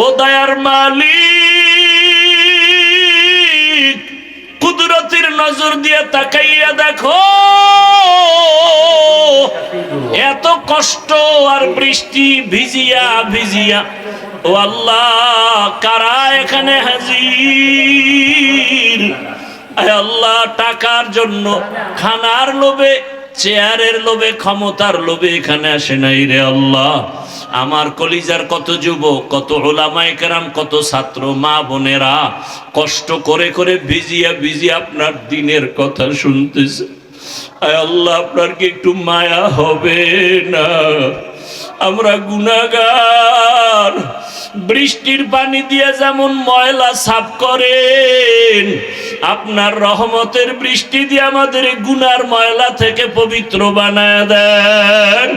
ও দয়ার মালিক, কুদরতির নজর দিয়ে তাকাইয়া দেখো, এত কষ্ট আর বৃষ্টি ভিজিয়া ভিজিয়া, ও আল্লাহ, কারা এখানে হাজির? আল্লাহ, টাকার জন্য, খানার লোভে চেয়ারের লোভে, ক্ষমতার লোভে এখানে আসে নাই রে আল্লাহ। আমার কলিজার কত যুবক, কত ওলামায় কেরাম, কত ছাত্র, মা বোনেরা কষ্ট করে করে ভিজিয়া ভিজিয়া আপনার দিনের কথা শুনতেছে। আল্লাহ, আপনার কি একটু মায়া হবে না? আমরা গুনাগার বৃষ্টির পানি দিয়ে যেমন ময়লা সাফ করেন, আপনার রহমতের বৃষ্টি দিয়ে আমাদের গুনার ময়লা থেকে পবিত্র বানায় দেন।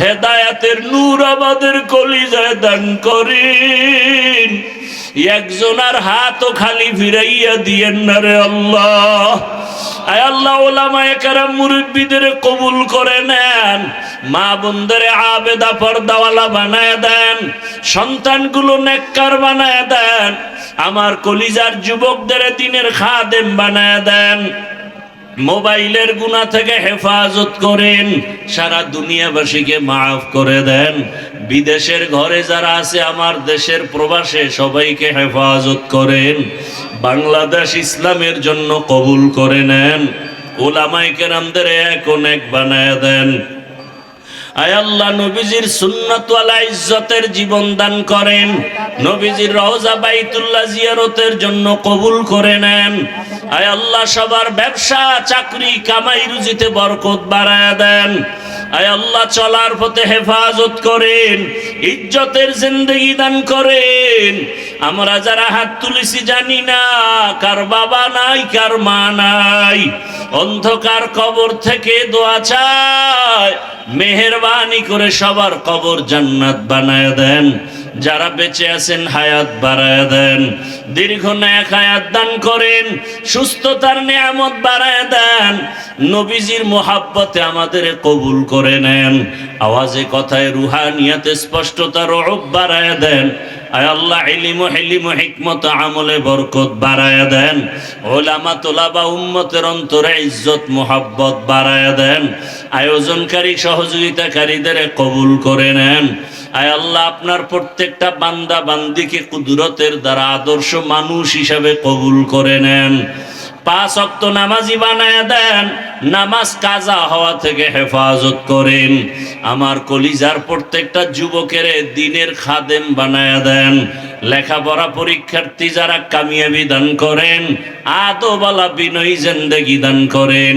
হেদায়াতের নূর আমাদের কলিজায় দান করেন। একজনার হাতও খালি ফিরাইয়া দিয়েন না রে আল্লাহ। আল্লাহ, ওলামায়ে কেরাম মুরব্বীদের কবুল করে নেন, মা বোনদের আবেদা পর্দাওয়ালা বানায় দেন, সন্তানগুলো নেককার বানায় দেন, আমার কলিজার যুবকদের দিনের খাদেম বানায় দেন। মোবাইলের গুণা থেকে হেফাজত করেন, সারা দুনিয়াবাসীকে মাফ করে দেন। বিদেশের ঘরে যারা আছে, আমার দেশের প্রবাসে সবাইকে হেফাজত করেন। বাংলাদেশ ইসলামের জন্য কবুল করে নেন। ওলামাই কেরামদের এক অনেক বানায় দেন। আয় আল্লাহ, নবীজির সুন্নতওয়ালা ইজ্জতের জীবন দান করেন। নবীজির রওজা বাইতুল্লাহ জিয়ারতের জন্য কবুল করে নেন। আয় আল্লাহ, সবার ব্যবসা, চাকরি, কামাই রুজিতে বরকত বাড়ায় দেন। আয় আল্লাহ, চলার পথে হেফাজত করেন, ইজ্জতের জিন্দগি দান করেন। আমরা যারা হাত তুলেছি জানি না কার বাবা নাই, কার মা নাই। অন্ধকার কবর থেকে দোয়া চায়, মেহরবানি করে সবার কবর জান্নাত বানায় দেন। যারা বেঁচে আছেন, হায়াত বাড়ায় দেন। দীর্ঘ ন্যাক হায়াত দান করেন, সুস্থতার নিয়ামত বাড়ায় দেন। নবীজির মোহাব্বতে আমাদের কবুল করে নেন। আওয়াজে কথায়, রুহানিয়াতে স্পষ্টতার রব বাড়ায় দেন। আয় আল্লাহ, ইলিম হিলিম হিকমত, আমলে বরকত বাড়ায় দেন। ওলামা, তোলাবা, উম্মতের অন্তরে ইজ্জত, মোহাব্বত বাড়ায় দেন। আয়োজনকারী, সহযোগিতাকারীদের কবুল করে নেন। আয় আল্লাহ, আপনার প্রত্যেকটা বান্দা বান্দিকে কুদরতের দ্বারা আদর্শ মানুষ হিসাবে কবুল করে নেন। পাঁচ অক্ত নামাজি বানায় দেন, নামাজ কাজা হওয়া থেকে হেফাজত করেন। আমার কলিজার প্রত্যেকটা যুবকের দিনের খাদেম বানায় দেন। লেখাপড়া পরীক্ষার্থী যারা কামিয়াবি দান করেন আদোবালা বিনয়ী জেন্দেগি দান করেন।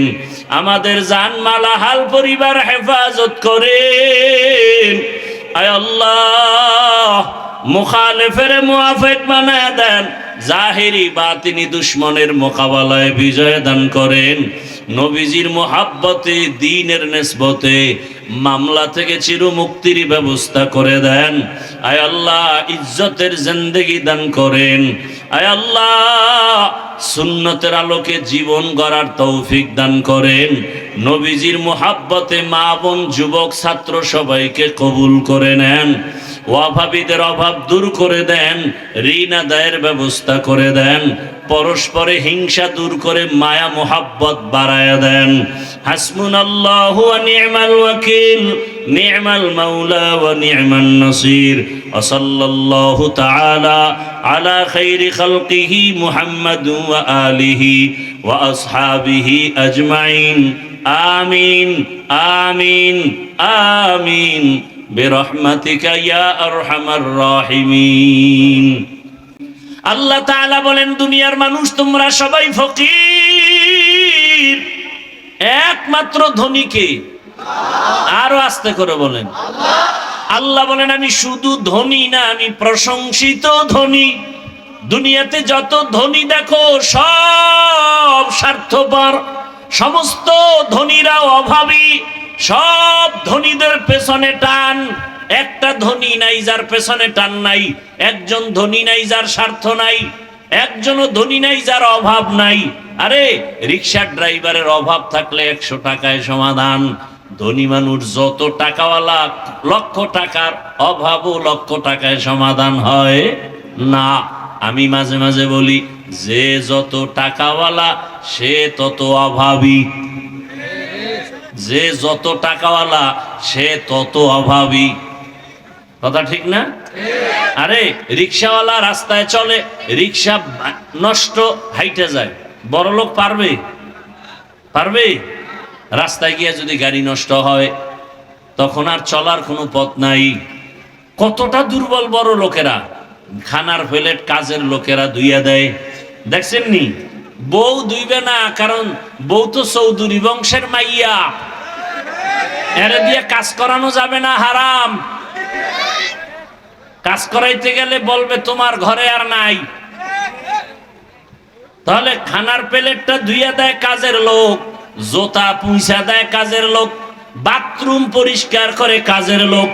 আমাদের জানমালা হাল পরিবার হেফাজত করেন। আয় আল্লাহ মুখালেফের মুআফেক বানায় দেন। জাহেরি বাতিনি দুশ্মনের মোকাবেলায় বিজয় দান করেন। নবীজির মোহাব্বতে, দিনের নেসবতে মামলা থেকে চির মুক্তির ব্যবস্থা করে দেন। আয় আল্লাহ, ইজ্জতের জিন্দেগি দান করেন। আয় আল্লাহ, সুন্নতের আলোকে জীবন গড়ার তৌফিক দান করেন। নবীজির মোহাব্বতে মা বোন যুবক ছাত্র সবাইকে কবুল করে নেন। অভাবীদের অভাব দূর করে দেন, ঋণ আদায়ের ব্যবস্থা করে দেন, পরস্পরে হিংসা দূর করে মায়া, মোহাব্বত বাড়ায় দেন। হাসমুন আল্লাহ নিয়মাল ওয়াকিল নিয়মাল মাওলা ওয়া নিয়মান নসির। ওসল্লাল্লাহু তাআলা আলা খাইরি খালকিহি মুহাম্মাদ ওয়া আলিহি ওয়া আসহাবিহি আজমাইন আমিন আমিন আমিন برحمتك يا أرحم الراحمين আল্লাহ তাআলা বলেন দুনিয়ার মানুষ তোমরা সবাই ফকির একমাত্র ধনীকে আরো আস্তে করে বলেন আল্লাহ বলেন, আমি শুধু ধনী না, আমি প্রশংসিত ধনী। দুনিয়াতে যত ধনী দেখো, সব স্বার্থপর। সমস্ত ধনীরা অভাবী। সব ধনীদের পেছনে টান। একটা ধনী নাই, যার পেছনে টান নাই। একজন ধনী নাই, যার স্বার্থ নাই। একজনও ধনী নাই, যার অভাব নাই। আরে রিক্সার ড্রাইভারের অভাব থাকলে একশো টাকায় সমাধান। ধনী মানুষ যত টাকাওয়ালা লক্ষ টাকার অভাবও লক্ষ টাকায় সমাধান হয় না। আমি মাঝে মাঝে বলি, যে যত টাকাওয়ালা, সে তত অভাবী। যে যত টাকাওয়ালা, সে তত অভাবী। কথা ঠিক না? আরে, রিক্সাওয়ালা রাস্তায় চলে, রিক্সা নষ্ট, হাইটে যায়। বড় লোক পারবে? পারবে? রাস্তায় গিয়ে যদি গাড়ি নষ্ট হয়, তখন আর চলার কোনো পথ নাই। কতটা দুর্বল বড় লোকেরা। খানার প্লেট কাজের লোকেরা দুইয়া দেয়। দেখছেন নি? বউ দুইবে না, কারণ বউ তো চৌধুরী বংশের মাইয়া। এরে দিয়ে কাজ করানো যাবে না, হারাম। কাজ করাইতে গেলে বলবে, তোমার ঘরে আর নাই। তাহলে খানার প্লেটটা ধুইয়া দেয় কাজের লোক। জোতা পুঁইসা দেয় কাজের লোক, বাথরুম পরিষ্কার করে কাজের লোক।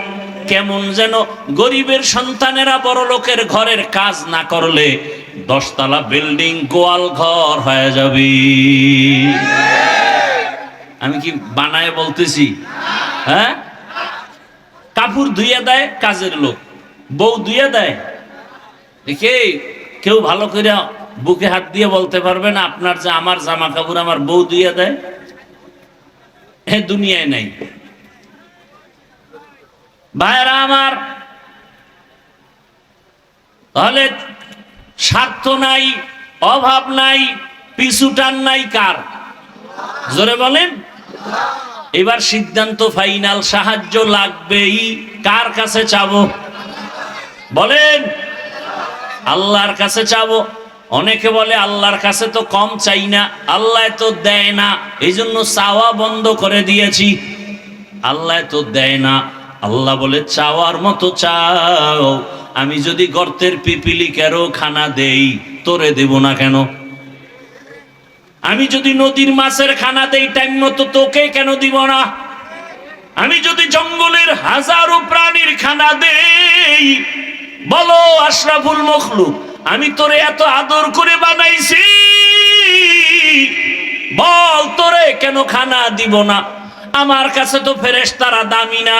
কেমন যেন গরিবের সন্তানেরা বড় লোকের ঘরের কাজ না করলে দশতলা বিল্ডিং গোয়াল ঘর হয়ে যাবে। আমি কি বানায় বলতেছি? হ্যাঁ? কাপড় ধুইয়া দেয় কাজের লোক, বউ ধুইয়া দেয়। দেখে, কেউ ভালো করে বুকে হাত দিয়ে বলতে পারবে না, আপনার যে আমার জামা কাপড় আমার বউ ধুইয়া দেয়? হে দুনিয়ায় নাই। ভাইরা আমার, তাহলে স্বার্থ নাই, অভাব নাই, পিছুটান নাই কার? জোরে বলেন। এবার সিদ্ধান্ত ফাইনাল, সাহায্য লাগবেই, কার কাছে চাবো? বলেন, আল্লাহর কাছে চাবো। অনেকে বলে, আল্লাহর কাছে তো কম চাই না, আল্লাহ তো দেয় না। এই জন্য চাওয়া বন্ধ করে দিয়েছি। আল্লাহ তো দেয় না। আল্লাহ বলে, চাওয়ার মতো চাও। আমি যদি গর্তের পিপিলিকেরও খানা দেই, তোরে দেব না কেন? আমি যদি নদীর মাছের খানা দেই, টাইম মতো তোকে কেন দিব না? আমি যদি জঙ্গলের হাজারো প্রাণীর খানা দেই, বলো, আশরাফুল মখলুক আমি তোরে এত আদর করে বানাইছি। বল তোরে কেন খানা দিব না? আমার কাছে তো ফেরেস্তারা দামি না,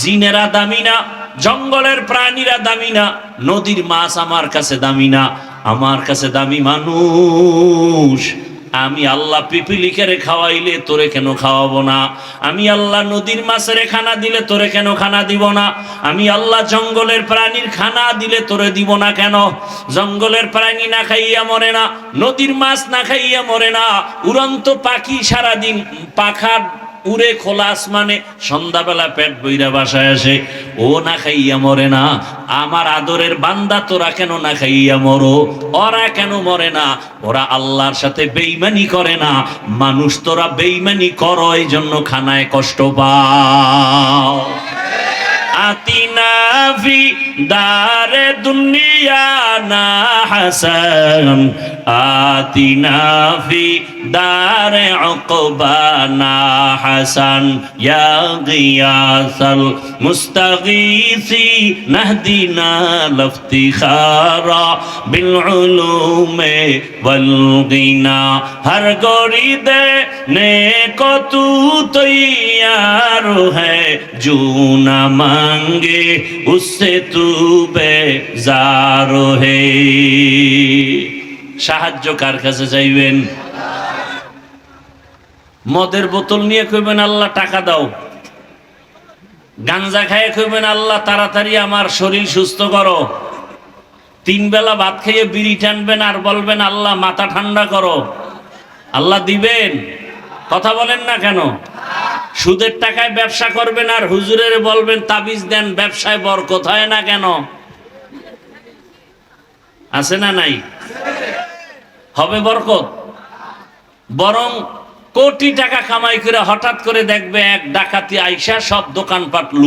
জিনেরা দামি না, জঙ্গলের প্রাণীরা দামি না, নদীর মাছ আমার কাছে দামি না, আমার কাছে দামি মানুষ। আমি আল্লাহ পিপিলিকেরে খাওয়াইলে তোরে কেন খাওয়াবো না? আমি আল্লাহ নদীর মাছের খানা দিলে তোরে কেন খানা দিব না? আমি আল্লাহ জঙ্গলের প্রাণীর খানা দিলে তোরে দিব না কেন? জঙ্গলের প্রাণী না খাইয়া মরে না, নদীর মাছ না খাইয়া মরে না, উড়ন্ত পাখি সারাদিন পাখার উড়ে খোলা আসমানে সন্ধ্যাবেলা পেট বইরা বাসায় আসে, ও না খাইয়া মরে না, আমার আদরের বান্দা তোরা কেন না খাইয়া মরো? ওরা কেন মরে না? ওরা আল্লাহর সাথে বেইমানি করে না। মানুষ তোরা বেইমানি কর এই জন্য খানায় কষ্ট পাও। আতিনা ফি দারে দুনিয়া না হাসান। আতিনা ফি দারে উকবা না হাসান। ইয়া গিয়াসাল মুস্তাগীসি, নাহদিনা লফতিখারা বিল উলুমে ওয়াল গিনা। হর গরি দে নে কতু মাঙ্গে উসसे তু বেজার হে সাহায্য কার কাছে চাইবেন? মদের বোতল নিয়ে কইবেন, আল্লাহ, টাকা দাও। গাঞ্জা খাইয়ে কইবেন, আল্লাহ, তাড়াতাড়ি আমার শরীর সুস্থ করো। তিন বেলা ভাত খেয়ে বিড়ি টানবেন আর বলবেন, আল্লাহ, মাথা ঠান্ডা করো। আল্লাহ দিবেন? কথা বলেন না কেন? সুদের টাকায় ব্যবসা করবেন আর হুজুরের বলবেন, তাবিজ দেন, ব্যবসায় বরকত হয় না কেন? আছে না নাই? হবে বরকত? বরং কোটি টাকা কামাই করে হঠাৎ করে দেখবে এক ডাকাতি আইসা সব দোকানপাট লুট